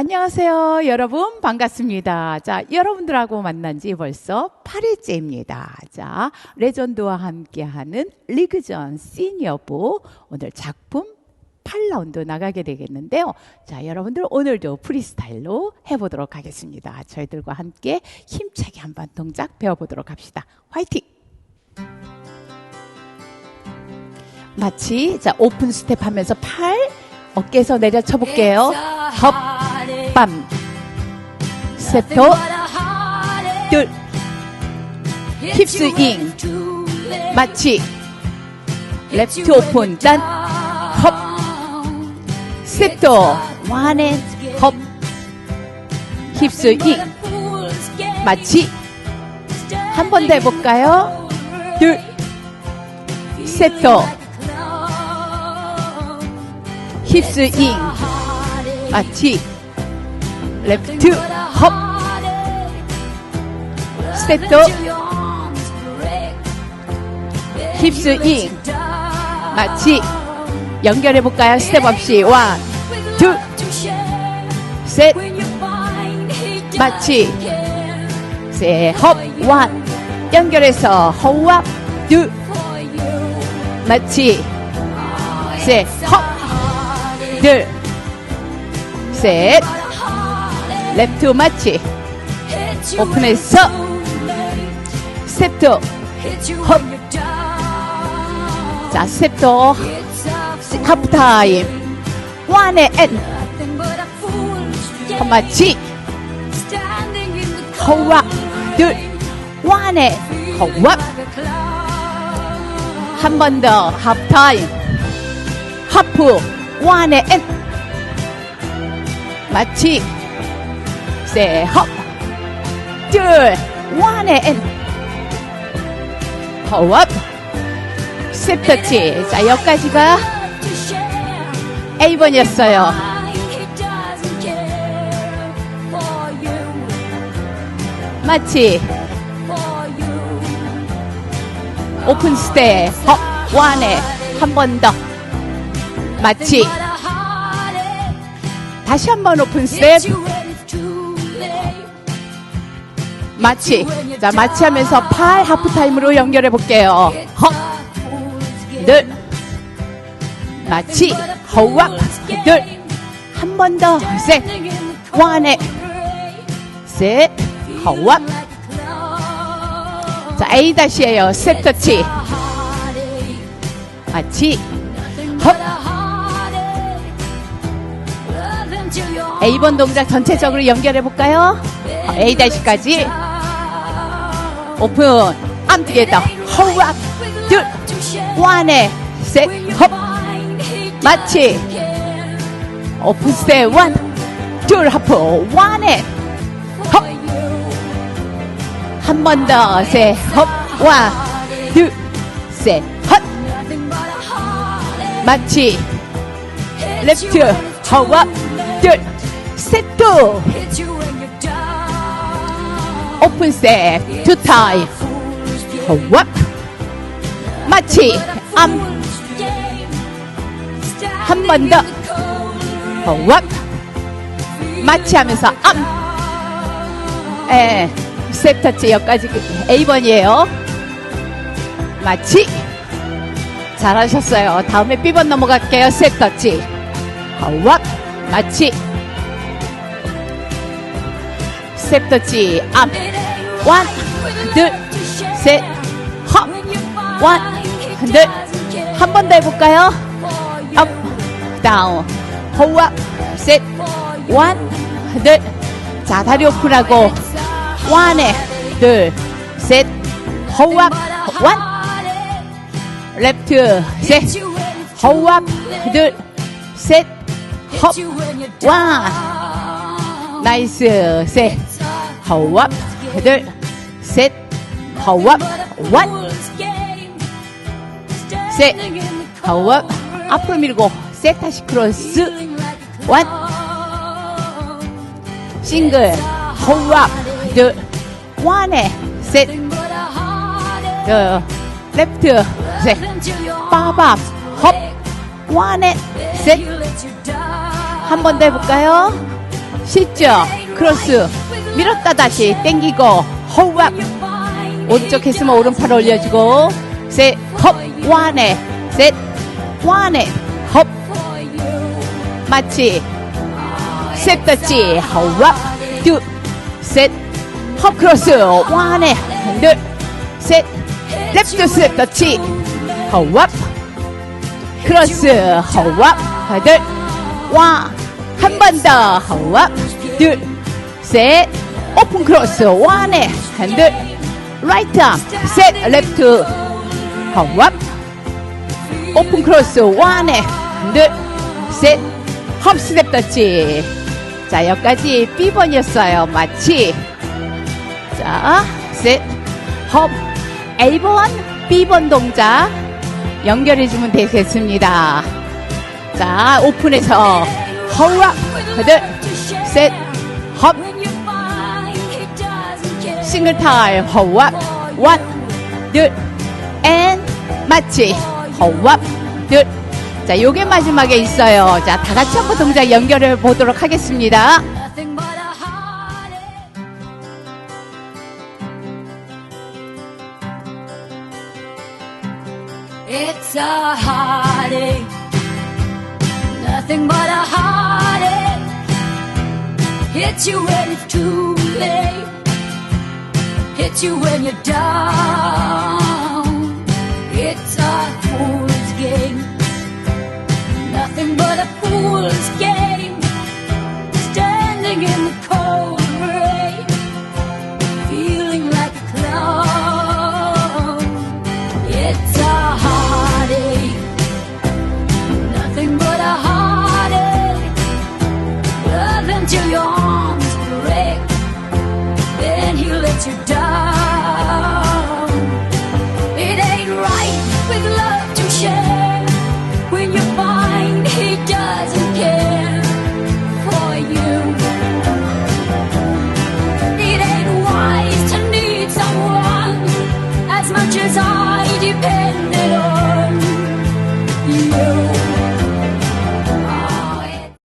안녕하세요, 여러분. 반갑습니다. 자, 여러분들하고 만난 지 벌써 8일째입니다. 자, 레전드와 함께하는 리그전 시니어부 오늘 작품 8라운드 나가게 되겠는데요. 자, 여러분들 오늘도 프리스타일로 해보도록 하겠습니다. 저희들과 함께 힘차게 한번 동작 배워보도록 합시다. 화이팅! 마치 자 오픈 스텝 하면서 팔 어깨에서 내려 쳐볼게요. 헙, 빰, 스텝도 둘, 힙스 잉, 마치 랩트 오픈 단, 헙, 스텝도 원앤 헙, 힙스 잉, 마치 한 번 더 해볼까요? 둘, 스텝도 힙스 잉 마치 레프트 헙 스텝도 힙스 잉 마치 연결해 볼까요? 스텝 없이. 원, 둘, 셋. 마치 셋헙 원 연결해서 허우압 둘 마치 셋헙 둘, 셋, 랩트 마치, 오픈해서, 스텝도, 헛, 자, 스텝도, 하프타임, 원에 엔, 마치, 허와, 둘, 원에, 허와, 한번 더, 하프타임, 하프, 엔 마치. 세헙 둘. 원에 엔 허업. 스텝터치 자 여기까지가 A번이었어요. 마치 오픈 스텝 헉 원에 한 번 더. 마치 다시 한 번 오픈 스텝 마치 자 마치 하면서 팔 하프 타임으로 연결해 볼게요. 헉 늘. 마치 허와 늘한 번 더. 셋 원에 셋 허와 자 A 다시에요. 스텝 터치. 마치 헉 A번 동작 전체적으로 연결해 볼까요? A 다시까지 오픈 암 투게더 허우압 둘 원에 셋헙 마치 오픈 스텝 원둘 하프 원에 헙한 번더 셋헙 원둘셋헙 마치 레프트 허우압 둘 세트 오픈 스텝 투 타임 허와 마치 암. 한 번 더. 허와 마치 하면서 암. 에, 세터치 여기까지 A번이에요. 마치. 잘하셨어요. 다음에 B번 넘어갈게요. 세터치. 허와 마치. 스텝 터치 앞 원, 둘, 셋, 헙 원, 둘, 한 번 더 해볼까요? 업, 다운, 호흡, 셋, 원, 둘, 자 다리 오픈하고. 원에 둘, 셋, 호흡, 원, 랩트, 셋, 호흡, 둘, 셋, 헙, 원, 나이스, 셋, 허 업 둘, 셋, 허업 원, 셋, 허업 앞으로 밀고 셋 다시 크로스 원, 싱글 허업 둘, 원에 셋, 그 레프트 셋, 빠밥 헙 원에 셋, 한 번 더 해볼까요? 쉽죠? 크로스 밀었다 다시 땡기고 호흡 오른쪽 했으면 오른팔 올려주고 셋헙 원에 셋 원에 헙 마치 셋 떴지 호흡 둘셋헙 크로스. 원에 둘셋 랩트 스텝 터치. 호흡 크로스. 호흡 둘 와, 한번 더, 호흡, 둘, 셋, 오픈 크로스, 원에, 핸들, 라이트 암, 셋, 레프트, 호흡, 오픈 크로스, 원에, 핸들, 셋, 험 스텝 터치. 자, 여기까지 B번이었어요. 마치. 자, 셋, 험, A번, B번 동작 연결해주면 되겠습니다. 자, 오픈해서 허우업 그들 셋, 헙 싱글 타임 허우업 원, 둘, 앤 마치 허우업 둘. 자, 요게 마지막에 있어요. 자, 다 같이 한번 동작 연결해 보도록 하겠습니다. It's a heartache. Nothing but a heartache. Hits you when it's too late. Hits you when you're down. It's a fool's game. Nothing but a fool's game standing in the cold rain, feeling like a clown. It's a heartache, nothing but a heartache. Love until your that you die.